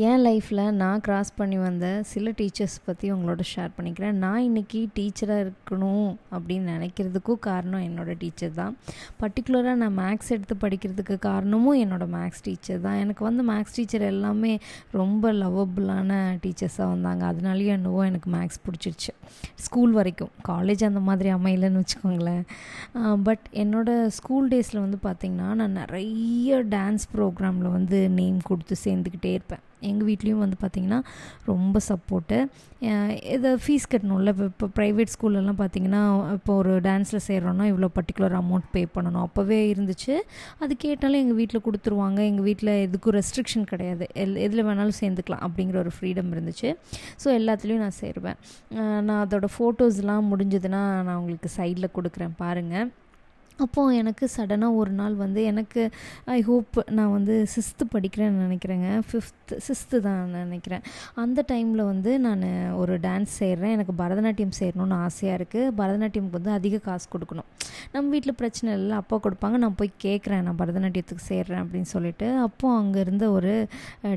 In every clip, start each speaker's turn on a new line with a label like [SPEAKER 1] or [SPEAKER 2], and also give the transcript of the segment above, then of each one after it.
[SPEAKER 1] என் லைஃப்பில் நான் கிராஸ் பண்ணி வந்த சில டீச்சர்ஸ் பற்றி உங்களோட ஷேர் பண்ணிக்கிறேன். நான் இன்றைக்கி டீச்சராக இருக்கணும் அப்படின்னு நினைக்கிறதுக்கும் காரணம் என்னோடய டீச்சர் தான். பர்டிகுலராக நான் மேக்ஸ் எடுத்து படிக்கிறதுக்கு காரணமும் என்னோடய மேக்ஸ் டீச்சர் தான். எனக்கு வந்து மேக்ஸ் டீச்சர் எல்லாமே ரொம்ப லவ்வபுளான டீச்சர்ஸாக வந்தாங்க. அதனாலேயும் என்னவோ எனக்கு மேக்ஸ் பிடிச்சிருச்சு. ஸ்கூல் வரைக்கும். காலேஜ் அந்த மாதிரி அமையலன்னு வச்சுக்கோங்களேன். பட் என்னோடய ஸ்கூல் டேஸில் வந்து பார்த்திங்கன்னா நான் நிறைய டான்ஸ் ப்ரோக்ராமில் வந்து நேம் கொடுத்து சேர்ந்துக்கிட்டே இருப்பேன். எங்கள் வீட்லேயும் வந்து பார்த்திங்கன்னா ரொம்ப சப்போர்ட்டு இதை ஃபீஸ் கட்டணும்ல இப்போ இப்போ ப்ரைவேட் ஸ்கூல்லலாம் பார்த்திங்கன்னா இப்போ ஒரு டான்ஸில் சேர்கிறோன்னா இவ்வளோ பர்டிகுலர் அமௌண்ட் பே பண்ணணும். அப்போவே இருந்துச்சு. அது கேட்டாலும் எங்கள் வீட்டில் கொடுத்துருவாங்க. எங்கள் வீட்டில் எதுக்கும் ரெஸ்ட்ரிக்ஷன் கிடையாது. எல் எதில் வேணாலும் சேர்ந்துக்கலாம் அப்படிங்கிற ஒரு ஃப்ரீடம் இருந்துச்சு. ஸோ எல்லாத்துலேயும் நான் சேருவேன். நான் அதோடய ஃபோட்டோஸ்லாம் முடிஞ்சதுன்னா நான் உங்களுக்கு சைடில் கொடுக்குறேன். பாருங்கள் அப்போது எனக்கு சடனாக ஒரு நாள் வந்து எனக்கு ஐ ஹோப் நான் வந்து சிக்ஸ்த்து படிக்கிறேன்னு நினைக்கிறேங்க. ஃபிஃப்த்து சிக்ஸ்த்து தான் நினைக்கிறேன். அந்த டைமில் வந்து நான் ஒரு டான்ஸ் செய்கிறேன் எனக்கு பரதநாட்டியம் செய்யணும்னு ஆசையாக இருக்குது பரதநாட்டியமுக்கு வந்து அதிக காசு கொடுக்கணும். நம்ம வீட்டில் பிரச்சனை இல்லை. அப்பா கொடுப்பாங்க. நான் போய் கேட்குறேன் நான் பரதநாட்டியத்துக்கு சேர்றேன் அப்படின்னு சொல்லிட்டு அப்போது அங்கே இருந்த ஒரு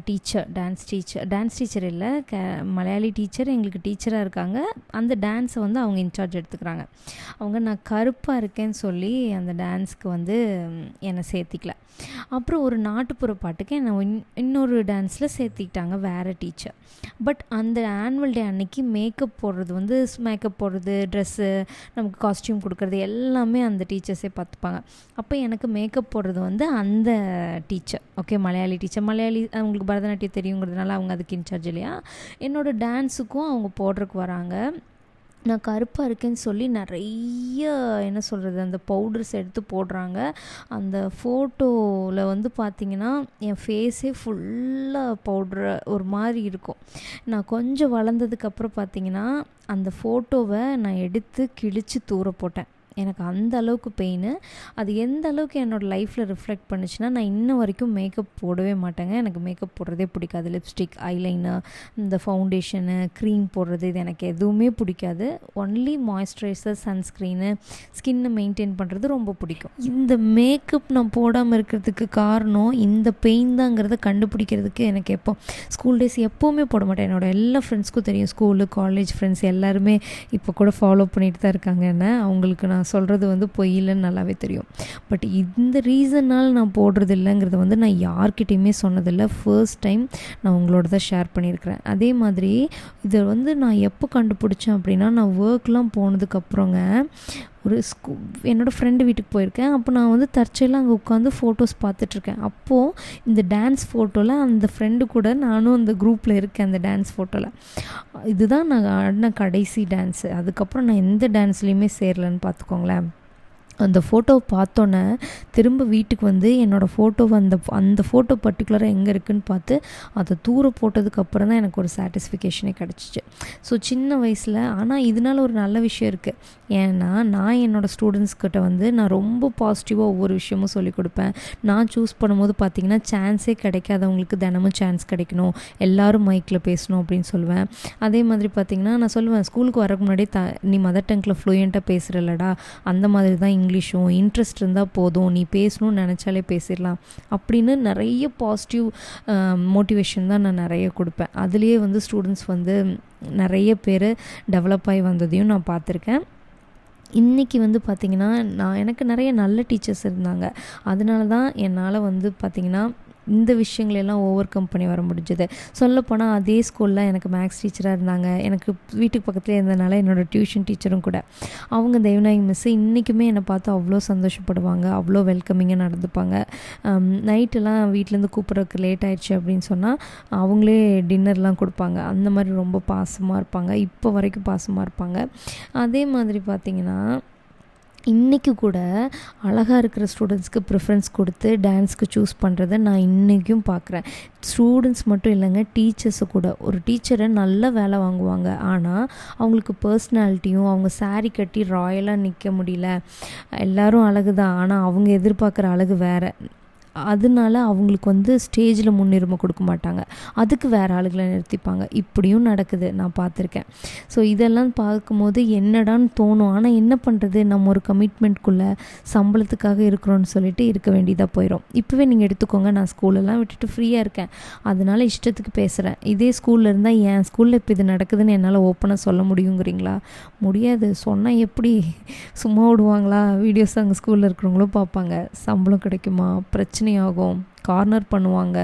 [SPEAKER 1] teacher dance teacher dance teacher இல்லை க மலையாளி டீச்சர் எங்களுக்கு டீச்சராக இருக்காங்க. அந்த டான்ஸை வந்து அவங்க இன்சார்ஜ் எடுத்துக்கிறாங்க. அவங்க நான் கருப்பாக இருக்கேன்னு சொல்லி அந்த டான்ஸ்க்கு வந்து என்னை சேர்த்திக்கல. அப்புறம் ஒரு நாட்டுப்புற பாட்டுக்கு என்னை இன் இன்னொரு டான்ஸில் சேர்த்திக்கிட்டாங்க வேறு டீச்சர் பட் அந்த ஆனுவல் டே அன்னைக்கு மேக்கப் போடுறது வந்து மேக்கப் போடுறது ட்ரெஸ்ஸு நமக்கு காஸ்டியூம் கொடுக்குறது எல்லாமே அந்த டீச்சர்ஸே பார்த்துப்பாங்க. அப்போ எனக்கு மேக்கப் போடுறது வந்து அந்த teacher okay Malayali teacher Malayali அவங்களுக்கு பரதநாட்டியம் தெரியுங்கிறதுனால அவங்க அதுக்கு இன்சார்ஜ் இல்லையா? என்னோடய டான்ஸுக்கும் அவங்க போடுறதுக்கு வராங்க. நான் கருப்பாக இருக்கேன்னு சொல்லி நிறைய என்ன சொல்கிறது அந்த பவுடர்ஸ் எடுத்து போடுறாங்க. அந்த ஃபோட்டோவில் வந்து பார்த்திங்கன்னா என் ஃபேஸே ஃபுல்லாக பவுட்ரு ஒரு மாதிரி இருக்கும். நான் கொஞ்சம் வளர்ந்ததுக்கப்புறம் பார்த்திங்கன்னா அந்த ஃபோட்டோவை நான் எடுத்து கிழித்து தூர போட்டேன். எனக்கு அந்த அளவுக்கு பெயின் அது எந்த அளவுக்கு என்னோடய லைஃப்பில் ரிஃப்ளெக்ட் பண்ணுச்சுன்னா நான் இன்ன வரைக்கும் மேக்கப் போடவே மாட்டேங்க. எனக்கு மேக்கப் போடுறதே பிடிக்காது. லிப்ஸ்டிக் ஐலைனர் இந்த ஃபவுண்டேஷனு க்ரீம் போடுறது இது எனக்கு எதுவுமே பிடிக்காது. ஒன்லி மாய்ஸ்சரைசர் சன்ஸ்க்ரீனு ஸ்கின்னை மெயின்டைன் பண்ணுறது ரொம்ப பிடிக்கும். இந்த மேக்கப் நான் போடாமல் இருக்கிறதுக்கு காரணம் இந்த பெயின் தாங்கிறத கண்டுபிடிக்கிறதுக்கு எனக்கு எப்போ ஸ்கூல் டேஸ் எப்போவுமே போட மாட்டேன். என்னோடய எல்லா ஃப்ரெண்ட்ஸ்க்கும் தெரியும். ஸ்கூலு காலேஜ் ஃப்ரெண்ட்ஸ் எல்லாருமே இப்போ கூட ஃபாலோ பண்ணிட்டு தான் இருக்காங்க. என்ன? அவங்களுக்கு நான் சொல்கிறது வந்து பொய் இல்லைன்னு நல்லாவே தெரியும். பட் இந்த ரீசனால் நான் போடுறது இல்லைங்கிறத வந்து நான் யார்கிட்டையுமே சொன்னதில்லை. ஃபர்ஸ்ட் டைம் நான் உங்களோட தான் ஷேர் பண்ணியிருக்கிறேன். அதே மாதிரி இதை வந்து நான் எப்போ கண்டுபிடிச்சேன் அப்படின்னா நான் ஒர்க்லாம் போனதுக்கப்புறங்க ஒரு ஸ்கூ என்னோடய ஃப்ரெண்டு வீட்டுக்கு போயிருக்கேன். அப்போ நான் வந்து தற்செயலாக அங்கே உட்காந்து ஃபோட்டோஸ் பார்த்துட்ருக்கேன். அப்போது இந்த டான்ஸ் ஃபோட்டோவில் அந்த ஃப்ரெண்டு கூட நானும் அந்த குரூப்பில் இருக்கேன் அந்த டான்ஸ் ஃபோட்டோவில் இதுதான் நான் ஆடின கடைசி டான்ஸு அதுக்கப்புறம் நான் எந்த டான்ஸ்லேயுமே சேரலன்னு பார்த்துக்கோங்களேன். அந்த ஃபோட்டோவை பார்த்தோன்னே திரும்ப வீட்டுக்கு வந்து என்னோடய ஃபோட்டோவை அந்த அந்த ஃபோட்டோ பர்டிகுலராக எங்கே இருக்குதுன்னு பார்த்து அதை தூர போட்டதுக்கு அப்புறம் தான் எனக்கு ஒரு சாட்டிஸ்ஃபிகேஷனே கிடச்சிச்சு. ஸோ சின்ன வயசில் ஆனால் இதனால ஒரு நல்ல விஷயம் இருக்குது ஏன்னா நான் என்னோடய ஸ்டூடெண்ட்ஸ்கிட்ட வந்து நான் ரொம்ப பாசிட்டிவாக ஒவ்வொரு விஷயமும் சொல்லிக் கொடுப்பேன். நான் சூஸ் பண்ணும்போது பார்த்திங்கன்னா சான்ஸே கிடைக்காதவங்களுக்கு தினமும் சான்ஸ் கிடைக்கணும். எல்லோரும் மைக்கில் பேசணும் அப்படின்னு சொல்லுவேன். அதே மாதிரி பார்த்திங்கன்னா நான் சொல்லுவேன் ஸ்கூலுக்கு வரக்கு முன்னாடி த நீ மதர் டங்கில் ஃப்ளூயண்ட்டாக பேசுகிறல்லடா அந்த மாதிரி தான் இங்கிலீஷும் இன்ட்ரெஸ்ட் இருந்தால் போதும் நீ பேசணும்னு நினச்சாலே பேசிடலாம் அப்படின்னு நிறைய பாசிட்டிவ் மோட்டிவேஷன் தான் நான் நிறைய கொடுப்பேன். அதுலேயே வந்து ஸ்டூடெண்ட்ஸ் வந்து நிறைய பேர் டெவலப் ஆகி வந்ததையும் நான் பார்த்துருக்கேன். இன்றைக்கி வந்து பார்த்திங்கன்னா நான் எனக்கு நிறைய நல்ல டீச்சர்ஸ் இருந்தாங்க. அதனால தான் என்னால் வந்து பார்த்திங்கன்னா இந்த விஷயங்களெல்லாம் ஓவர் கம் பண்ணி வர முடிஞ்சது. சொல்லப்போனால் அதே ஸ்கூலில் எனக்கு மேக்ஸ் டீச்சராக இருந்தாங்க. எனக்கு வீட்டுக்கு பக்கத்துலேயே இருந்ததுனால என்னோடய டியூஷன் டீச்சரும் கூட. அவங்க தெய்வநாயகி மிஸ்ஸு இன்றைக்குமே என்னை பார்த்து அவ்வளோ சந்தோஷப்படுவாங்க. அவ்வளோ வெல்கமிங்காக நடந்துப்பாங்க. நைட்டெல்லாம் வீட்டிலேருந்து கூப்பிட்றதுக்கு லேட் ஆயிடுச்சு அப்படின்னு சொன்னால் அவங்களே டின்னர்லாம் கொடுப்பாங்க. அந்த மாதிரி ரொம்ப பாசமாக இருப்பாங்க. இப்போ வரைக்கும் பாசமாக இருப்பாங்க. அதே மாதிரி பார்த்திங்கன்னா இன்றைக்கி கூட அழகாக இருக்கிற ஸ்டூடெண்ட்ஸ்க்கு ப்ரிஃபரன்ஸ் கொடுத்து டான்ஸ்க்கு சூஸ் பண்ணுறத நான் இன்றைக்கும் பார்க்குறேன் ஸ்டூடெண்ட்ஸ் மட்டும் இல்லைங்க டீச்சர்ஸு கூட. ஒரு டீச்சரை நல்ல வேலை வாங்குவாங்க. ஆனால் அவங்களுக்கு பர்ஸ்னாலிட்டியும் அவங்க சாரி கட்டி ராயலாக நிற்க முடியல. எல்லோரும் அழகு தான் ஆனால் அவங்க எதிர்பார்க்குற அழகு வேறு. அதனால அவங்களுக்கு வந்து ஸ்டேஜில் முன்னுரிமை கொடுக்க மாட்டாங்க. அதுக்கு வேறு ஆளுகளை நிறுத்திப்பாங்க. இப்படியும் நடக்குது. நான் பார்த்துருக்கேன். ஸோ இதெல்லாம் பார்க்கும்போது என்னடான்னு தோணும். ஆனால் என்ன பண்ணுறது நம்ம ஒரு கமிட்மெண்ட்குள்ளே சம்பளத்துக்காக இருக்கிறோன்னு சொல்லிட்டு இருக்க வேண்டியதாக போயிடும் இப்போவே நீங்கள் எடுத்துக்கோங்க. நான் ஸ்கூலெல்லாம் விட்டுட்டு ஃப்ரீயாக இருக்கேன். அதனால இஷ்டத்துக்கு பேசுகிறேன் இதே ஸ்கூலில் இருந்தால் என் ஸ்கூலில் இப்போ இது நடக்குதுன்னு என்னால் ஓப்பனாக சொல்ல முடியுங்கிறீங்களா? முடியாது. சொன்னால் எப்படி சும்மா விடுவாங்களா? வீடியோஸ் அங்கே ஸ்கூலில் இருக்கிறவங்களும் பார்ப்பாங்க. சம்பளம் கிடைக்குமா? பிரச்சனை பிரச்சனையாகும். கார்னர் பண்ணுவாங்க.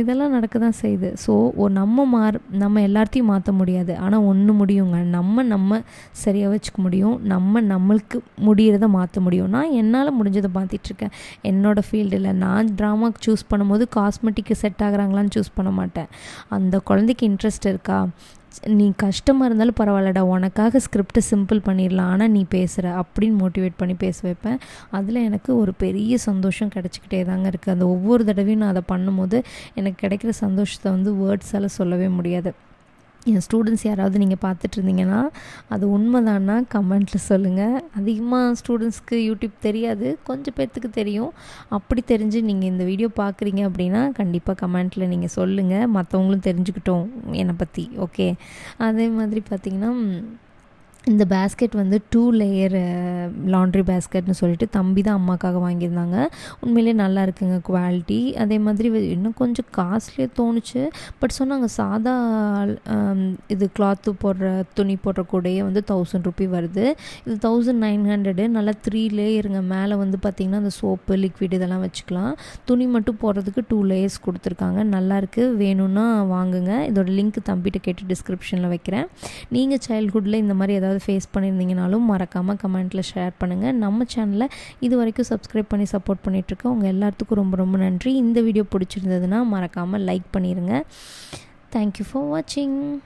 [SPEAKER 1] இதெல்லாம் நடக்க தான் செய்யுது ஸோ நம்ம மாற நம்ம எல்லாத்தையும் மாற்ற முடியாது. ஆனால் ஒன்று முடியுங்க. நம்ம நம்ம சரியாக வச்சுக்க முடியும். நம்ம நம்மளுக்கு முடிகிறத மாற்ற முடியும். நான் என்னால் முடிஞ்சதை மாற்றிட்டுருக்கேன் என்னோடய ஃபீல்டில் நான் ட்ராமாக்கு சூஸ் பண்ணும்போது காஸ்மெட்டிக்கு செட் ஆகுறாங்களான்னு சூஸ் பண்ண மாட்டேன். அந்த குழந்தைக்கு இன்ட்ரெஸ்ட் இருக்கா? நீ கஷ்டமாக இருந்தாலும் பரவாயில்லடா உனக்காக ஸ்கிரிப்டை சிம்பிள் பண்ணிடலாம் ஆனால் நீ பேசுகிற அப்படின்னு மோட்டிவேட் பண்ணி பேச வைப்பேன். அதில் எனக்கு ஒரு பெரிய சந்தோஷம் கிடச்சிக்கிட்டே தாங்க இருக்குது அந்த ஒவ்வொரு தடவையும் நான் அதை பண்ணும்போது எனக்கு கிடைக்கிற சந்தோஷத்தை வந்து வேர்ட்ஸால் சொல்லவே முடியாது. என் ஸ்டூடெண்ட்ஸ் யாராவது நீங்கள் பார்த்துட்ருந்தீங்கன்னா அது உண்மைதானா கமெண்ட்டில் சொல்லுங்கள் அதிகமாக ஸ்டூடெண்ட்ஸ்க்கு யூடியூப் தெரியாது கொஞ்சம் பேர்த்துக்கு தெரியும். அப்படி தெரிஞ்சு நீங்கள் இந்த வீடியோ பார்க்குறீங்க அப்படின்னா கண்டிப்பாக கமெண்ட்டில் நீங்கள் சொல்லுங்கள் மற்றவங்களும் தெரிஞ்சுக்கிட்டோம் என்னை பற்றி ஓகே அதே மாதிரி பார்த்திங்கன்னா இந்த பேஸ்கெட் வந்து டூ லேயர் லாண்ட்ரி பேஸ்கெட்னு சொல்லிட்டு தம்பி தான் அம்மாக்காக வாங்கியிருந்தாங்க. உண்மையிலே நல்லா இருக்குங்க குவாலிட்டி அதே மாதிரி இன்னும் கொஞ்சம் காஸ்ட்லியாக தோணுச்சு. பட் சொன்னாங்க சாதா um, இது கிளாத்து போடுற துணி போடுற கூடையே வந்து தௌசண்ட் ருபி வருது. இது தௌசண்ட் நைன் ஹண்ட்ரடு நல்லா த்ரீ லேயருங்க மேலே வந்து பார்த்திங்கன்னா அந்த சோப்பு லிக்விட் இதெல்லாம் வச்சுக்கலாம். துணி மட்டும் போடுறதுக்கு டூ லேயர்ஸ் கொடுத்துருக்காங்க. நல்லாயிருக்கு வேணும்னா வாங்குங்க. இதோட லிங்க் தம்பிகிட்ட கேட்டு டிஸ்கிரிப்ஷனில் வைக்கிறேன். நீங்கள் சைல்ட்ஹுட்டில் இந்த மாதிரி ஏதாவது ஃபேஸ் பண்ணியிருந்தீங்கனாலும் மறக்காமல் கமெண்ட்டில் ஷேர் பண்ணுங்கள் நம்ம சேனலை இது வரைக்கும் சப்ஸ்கிரைப் பண்ணி சப்போர்ட் பண்ணிகிட்ருக்கேன் உங்கள் எல்லாத்துக்கும் ரொம்ப ரொம்ப நன்றி. இந்த வீடியோ பிடிச்சிருந்ததுன்னா மறக்காமல் லைக் பண்ணிடுங்க தேங்க்யூ ஃபார் வாட்சிங்